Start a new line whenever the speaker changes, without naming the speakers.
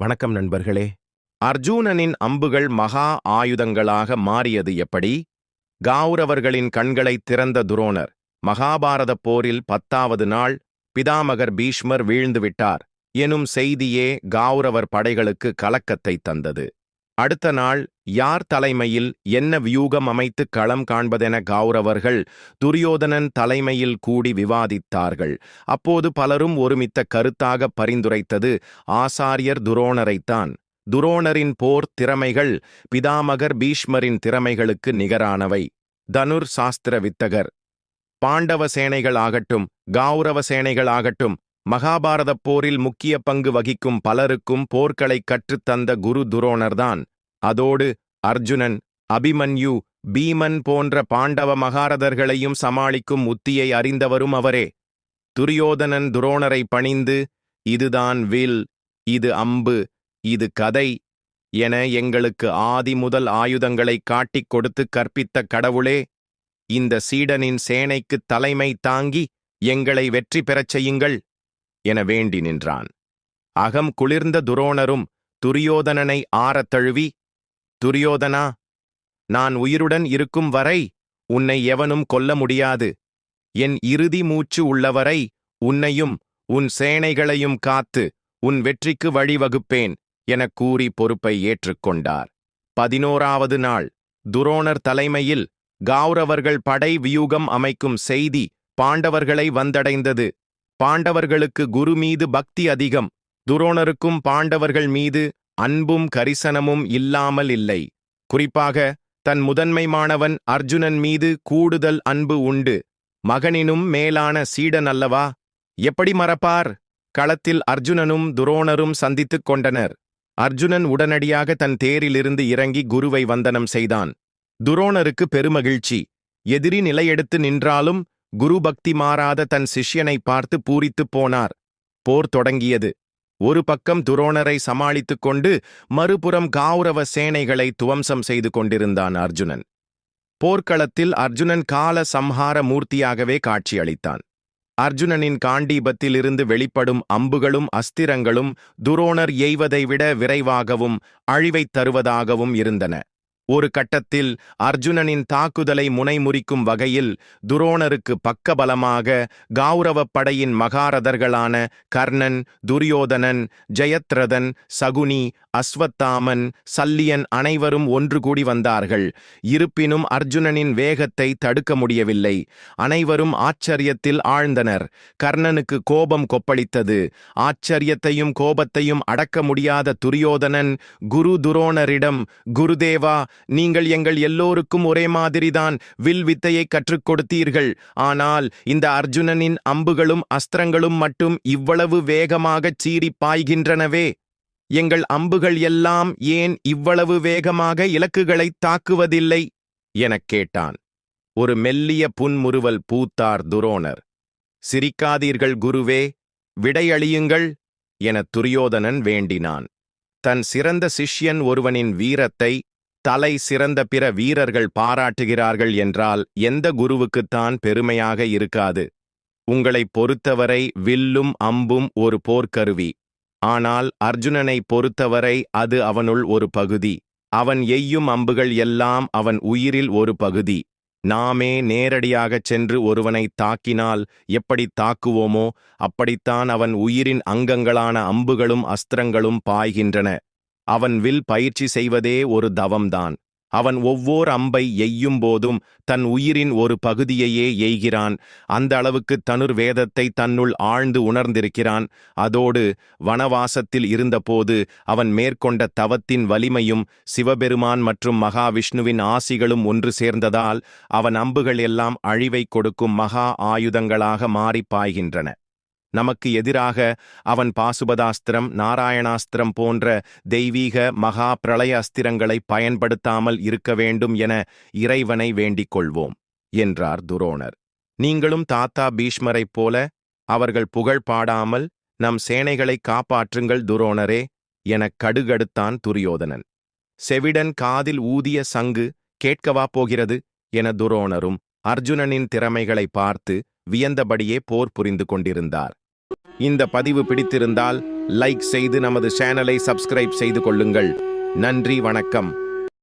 வணக்கம் நண்பர்களே. அர்ஜூனனின் அம்புகள் மகா ஆயுதங்களாக மாறியது எப்படி? கௌரவர்களின் கண்களைத் திறந்த துரோணர் மகாபாரதப் போரில் பத்தாவது நாள் பிதாமகர் பீஷ்மர் வீழ்ந்துவிட்டார் எனும் செய்தியே கௌரவர் படைகளுக்கு கலக்கத்தை தந்தது. அடுத்த நாள் யார் தலைமையில் என்ன வியூகம் அமைத்து களம் காண்பதென கௌரவர்கள் துரியோதனன் தலைமையில் கூடி விவாதித்தார்கள். அப்போது பலரும் ஒருமித்த கருத்தாக பரிந்துரைத்தது ஆசாரியர் துரோணரைத்தான். துரோணரின் போர் திறமைகள் பிதாமகர் பீஷ்மரின் திறமைகளுக்கு நிகரானவை. தனுர் சாஸ்திர வித்தகர். பாண்டவ சேனைகள் ஆகட்டும் கௌரவ சேனைகள் ஆகட்டும் மகாபாரதப் போரில் முக்கிய பங்கு வகிக்கும் பலருக்கும் போர்களைக் கற்றுத்தந்த குரு துரோணர்தான். அதோடு அர்ஜுனன் அபிமன்யு பீமன் போன்ற பாண்டவ மகாரதர்களையும் சமாளிக்கும் உத்தியை அறிந்தவரும் அவரே. துரியோதனன் துரோணரை பணிந்து இதுதான் வில் இது அம்பு இது கதை என எங்களுக்கு ஆதி முதல் ஆயுதங்களைக் காட்டிக் கொடுத்து கற்பித்த கடவுளே இந்த சீடனின் சேனைக்குத் தலைமை தாங்கி எங்களை வெற்றி பெறச் செய்யுங்கள். என வேண்டி நின்றான். அகம் குளிர்ந்த துரோணரும் துரியோதனனை ஆறத் தழுவி துரியோதனா நான் உயிருடன் இருக்கும் வரை உன்னை எவனும் கொல்ல முடியாது. என் இறுதி மூச்சு உள்ளவரை உன்னையும் உன் சேனைகளையும் காத்து உன் வெற்றிக்கு வழிவகுப்பேன் எனக் கூறி பொறுப்பை ஏற்றுக்கொண்டார் பதினோராவது நாள் துரோணர் தலைமையில் கௌரவர்கள் படை வியூகம் அமைக்கும் செய்தி பாண்டவர்களை வந்தடைந்தது. பாண்டவர்களுக்கு குரு மீது பக்தி அதிகம். துரோணருக்கும் பாண்டவர்கள் மீது அன்பும் கரிசனமும் இல்லாமல் இல்லை. குறிப்பாக தன் முதன்மை மாணவன் அர்ஜுனன் மீது கூடுதல் அன்பு உண்டு. மகனினும் மேலான சீடன் அல்லவா? எப்படி மறப்பார்? களத்தில் அர்ஜுனனும் துரோணரும் சந்தித்துக் கொண்டனர். அர்ஜுனன் உடனடியாக தன் தேரிலிருந்து இறங்கி குருவை வந்தனம் செய்தான். துரோணருக்கு பெருமகிழ்ச்சி. எதிரி நிலையெடுத்து நின்றாலும் குரு பக்தி மாறாத தன் சிஷ்யனை பார்த்து பூரித்துப் போனார். போர் தொடங்கியது. ஒரு பக்கம் துரோணரை சமாளித்துக் கொண்டு மறுபுறம் காவுரவ சேனைகளை துவம்சம் செய்து கொண்டிருந்தான் அர்ஜுனன். போர்க்களத்தில் அர்ஜுனன் கால சம்ஹார மூர்த்தியாகவே காட்சியளித்தான். அர்ஜுனனின் காண்டீபத்திலிருந்து வெளிப்படும் அம்புகளும் அஸ்திரங்களும் துரோணர் எய்வதை விட விரைவாகவும் அழிவைத் தருவதாகவும் இருந்தன. ஒரு கட்டத்தில் அர்ஜுனனின் தாக்குதலை முனைமுறிக்கும் வகையில் துரோணருக்கு பக்கபலமாக கௌரவப் படையின் மகாரதர்களான கர்ணன் துரியோதனன் ஜெயத்ரதன் சகுனி அஸ்வத்தாமன் சல்லியன் அனைவரும் ஒன்று கூடி வந்தார்கள். இருப்பினும் அர்ஜுனனின் வேகத்தை தடுக்க முடியவில்லை. அனைவரும் ஆச்சரியத்தில் ஆழ்ந்தனர். கர்ணனுக்கு கோபம் கொப்பளித்தது. ஆச்சரியத்தையும் கோபத்தையும் அடக்க முடியாத துரியோதனன் குரு துரோணரிடம் குருதேவா நீங்கள் எங்கள் எல்லோருக்கும் ஒரே மாதிரிதான் வில் வித்தையை கற்றுக் கொடுத்தீர்கள். ஆனால் இந்த அர்ஜுனனின் அம்புகளும் அஸ்திரங்களும் மட்டும் இவ்வளவு வேகமாகச் சீறி பாய்கின்றனவே. எங்கள் அம்புகள் எல்லாம் ஏன் இவ்வளவு வேகமாக இலக்குகளைத் தாக்குவதில்லை? எனக் கேட்டான். ஒரு மெல்லிய புன்முறுவல் பூத்தார் துரோணர். சிரிக்காதீர்கள் குருவே விடையளியுங்கள் என துரியோதனன் வேண்டினான். தன் சிறந்த சிஷ்யன் ஒருவனின் வீரத்தை தலை சிறந்த பிற வீரர்கள் பாராட்டுகிறார்கள் என்றால் எந்த குருவுக்குத்தான் பெருமையாக இருக்காது. உங்களைப் பொறுத்தவரை வில்லும் அம்பும் ஒரு போர்க்கருவி. ஆனால் அர்ஜுனனை பொறுத்தவரை அது அவனுள் ஒரு பகுதி. அவன் எய்யும் அம்புகள் எல்லாம் அவன் உயிரில் ஒரு பகுதி. நாமே நேரடியாகச் சென்று ஒருவனை தாக்கினால் எப்படி தாக்குவோமோ அப்படித்தான் அவன் உயிரின் அங்கங்களான அம்புகளும் அஸ்திரங்களும் பாய்கின்றன. அவன் வில் பயிற்சி செய்வதே ஒரு தவம்தான். அவன் ஒவ்வோர் அம்பை எய்யும் போதும் தன் உயிரின் ஒரு பகுதியையே எய்கிறான். அந்த அளவுக்கு தனுர் வேதத்தை தன்னுள் ஆழ்ந்து உணர்ந்திருக்கிறான். அதோடு வனவாசத்தில் இருந்தபோது அவன் மேற்கொண்ட தவத்தின் வலிமையும் சிவபெருமான் மற்றும் மகாவிஷ்ணுவின் ஆசிகளும் ஒன்று சேர்ந்ததால் அவன் அம்புகள் எல்லாம் அழிவை கொடுக்கும் மகா ஆயுதங்களாக மாறிப் பாய்கின்றன. நமக்கு எதிராக அவன் பாசுபதாஸ்திரம் நாராயணாஸ்திரம் போன்ற தெய்வீக மகா பிரளய அஸ்திரங்களை பயன்படுத்தாமல் இருக்க வேண்டும் என இறைவனை வேண்டிக் கொள்வோம் என்றார் துரோணர். நீங்களும் தாத்தா பீஷ்மரைப் போல அவர்கள் புகழ் பாடாமல் நம் சேனைகளை காப்பாற்றுங்கள் துரோணரே எனக் கடுகடுத்தான் துரியோதனன். செவிடன் காதில் ஊதிய சங்கு கேட்கவா போகிறது? என துரோணரும் அர்ஜுனனின் திறமைகளை பார்த்து வியந்தபடியே போர் புரிந்து கொண்டிருந்தார். இந்த பதிவு பிடித்திருந்தால் லைக் செய்து நமது சேனலை சப்ஸ்கிரைப் செய்து கொள்ளுங்கள். நன்றி வணக்கம்.